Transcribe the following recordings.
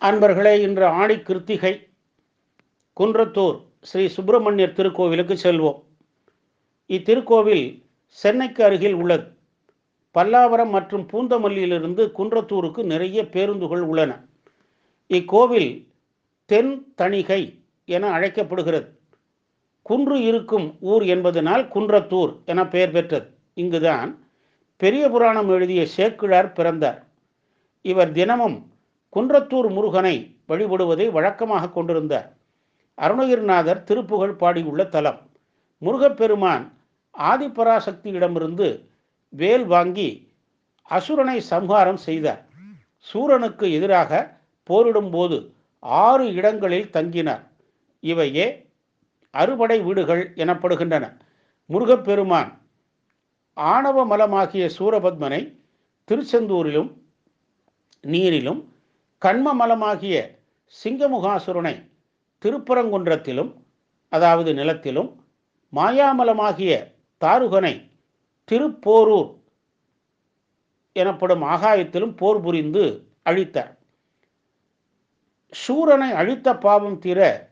அன்பர்களே இன்று ஆடி கிருத்திகை குன்றத்தூர் ஸ்ரீ சுப்பிரமணியர் திருக்கோவிலுக்கு செல்வோம். இத்திருக்கோவில் சென்னைக்கு அருகில் உள்ளது. பல்லாவரம் மற்றும் பூந்தமல்லியிலிருந்து குன்றத்தூருக்கு நிறைய பேருந்துகள் உள்ளன. இக்கோவில் தென் தணிகை என அழைக்கப்படுகிறது. குன்று இருக்கும் ஊர் என்பதனால் குன்றத்தூர் என பெயர் பெற்றது. இங்குதான் பெரிய புராணம் எழுதிய சேக்கிழார் பிறந்தார். இவர் தினமும் குன்றத்தூர் முருகனை வழிபடுவதை வழக்கமாக கொண்டிருந்தார் அருணகிரிநாதர் திருப்புகழ் பாடியுள்ள தலம் முருகப்பெருமான் ஆதிபராசக்தியிடமிருந்து வேல் வாங்கி அசுரனை சம்ஹாரம் செய்தார். சூரனுக்கு எதிராக போரிடும்போது ஆறு இடங்களில் தங்கினார். இவையே அறுபடை வீடுகள் எனப்படுகின்றன. முருகப்பெருமான் ஆணவ மலமாகிய சூரபத்மனை திருச்செந்தூரிலும் நீரிலும் கண்ம மலமாகிய சிங்கமுகாசுரனை திருப்பரங்குன்றத்திலும் அதாவது நிலத்திலும் மாயாமலமாகிய தாருகனை திருப்போரூர் எனப்படும் ஆகாயத்திலும் போர் புரிந்து அழித்தார். சூரனை அழித்த பாவம் தீர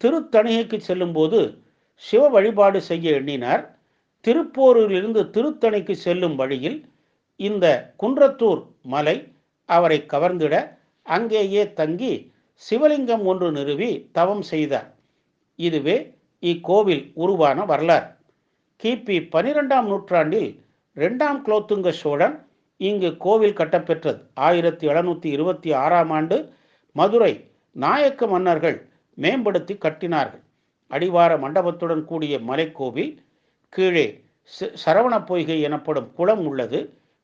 திருத்தணிகைக்கு செல்லும்போது சிவ வழிபாடு செய்ய எண்ணினார். திருப்போரூரிலிருந்து திருத்தணிக்கு செல்லும் வழியில் இந்த குன்றத்தூர் மலை அவரை கவர்ந்திட அங்கேயே தங்கி சிவலிங்கம் ஒன்று நிறுவி தவம் செய்தார் இதுவே இக்கோவில் உருவான வரலாறு. கிபி பனிரெண்டாம் நூற்றாண்டில் இரண்டாம் குலோத்துங்க சோழன் இங்கு கோவில் கட்டப்பெற்றது. ஆயிரத்தி எழுநூற்றி இருபத்தி ஆறாம் ஆண்டு மதுரை நாயக்க மன்னர்கள் மேம்படுத்தி கட்டினார்கள். அடிவார மண்டபத்துடன் கூடிய மலைக்கோவில் கீழே சரவண பொய்கை எனப்படும் குளம் உள்ளது.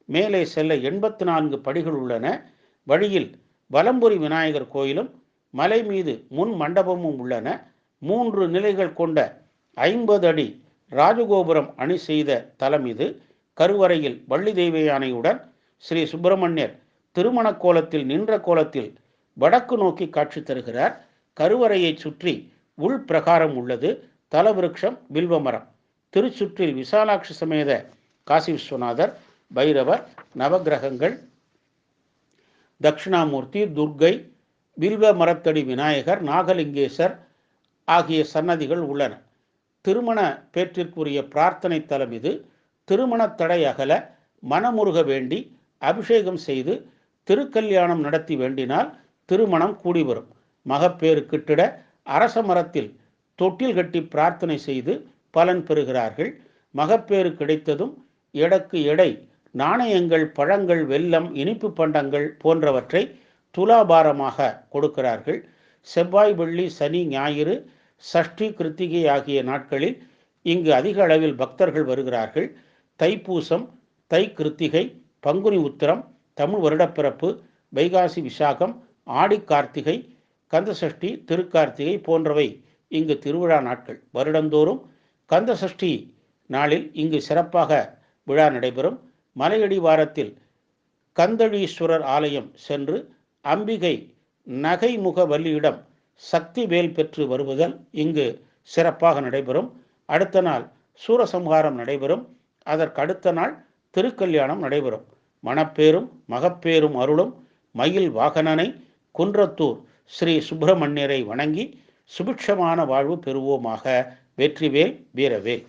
மேலே செல்ல எண்பத்தி நான்கு படிகள் உள்ளன. வழியில் வலம்புரி விநாயகர் கோயிலும் மலை மீது முன் மண்டபமும் உள்ளன. மூன்று நிலைகள் கொண்ட ஐம்பது அடி ராஜகோபுரம் அணி செய்த தலம் இது. கருவறையில் வள்ளி தெய்வ யானையுடன் ஸ்ரீ சுப்பிரமணியர் திருமண கோலத்தில் நின்ற கோலத்தில் வடக்கு நோக்கி காட்சி தருகிறார். கருவறையை சுற்றி உள் பிரகாரம் உள்ளது. தலவிருட்சம் வில்வமரம். திருச்சுற்றில் விசாலாட்சி சமேத காசி விஸ்வநாதர் பைரவர் நவகிரகங்கள் தட்சிணாமூர்த்தி துர்கை வில்வ மரத்தடி விநாயகர் நாகலிங்கேசர் ஆகிய சன்னதிகள் உள்ளன. திருமண பேற்றிற்குரிய பிரார்த்தனை தலம் இது. திருமண தடை அகல மனமுருக வேண்டி அபிஷேகம் செய்து திருக்கல்யாணம் நடத்தி வேண்டினால் திருமணம் கூடி வரும் மகப்பேறு கிட்டிட அரச மரத்தில் தொட்டில் கட்டி பிரார்த்தனை செய்து பலன் பெறுகிறார்கள். மகப்பேறு கிடைத்ததும் எடக்கு எடை நாணயங்கள் பழங்கள் வெல்லம் இனிப்பு பண்டங்கள் போன்றவற்றை துலாபாரமாக கொடுக்கிறார்கள். செவ்வாய் வெள்ளி சனி ஞாயிறு சஷ்டி கிருத்திகை ஆகிய நாட்களில் இங்கு அதிக அளவில் பக்தர்கள் வருகிறார்கள். தைப்பூசம் தை கிருத்திகை பங்குனி உத்திரம் தமிழ் வருடப்பிறப்பு வைகாசி விசாகம் ஆடி கார்த்திகை கந்தசஷ்டி திருக்கார்த்திகை போன்றவை இங்கு திருவிழா நாட்கள். வருடந்தோறும் கந்தசஷ்டி நாளில் இங்கு சிறப்பாக விழா நடைபெறும். மலையடிவாரத்தில் கந்தழீஸ்வரர் கந்தளீஸ்வரர் ஆலயம் சென்று அம்பிகை நகைமுக வள்ளியிடம் சக்தி வேல் பெற்று வருவதல் இங்கு சிறப்பாக நடைபெறும். அடுத்த நாள் சூரசம்ஹாரம் நடைபெறும். அதற்கு அடுத்த நாள் திருக்கல்யாணம் நடைபெறும். மணப்பேரும் மகப்பேரும் அருளும் மயில் வாகனனை குன்றத்தூர் ஸ்ரீ சுப்பிரமணியரை வணங்கி சுபிக்ஷமான வாழ்வு பெறுவோமாக. வெற்றிவேல் வீரவேல்.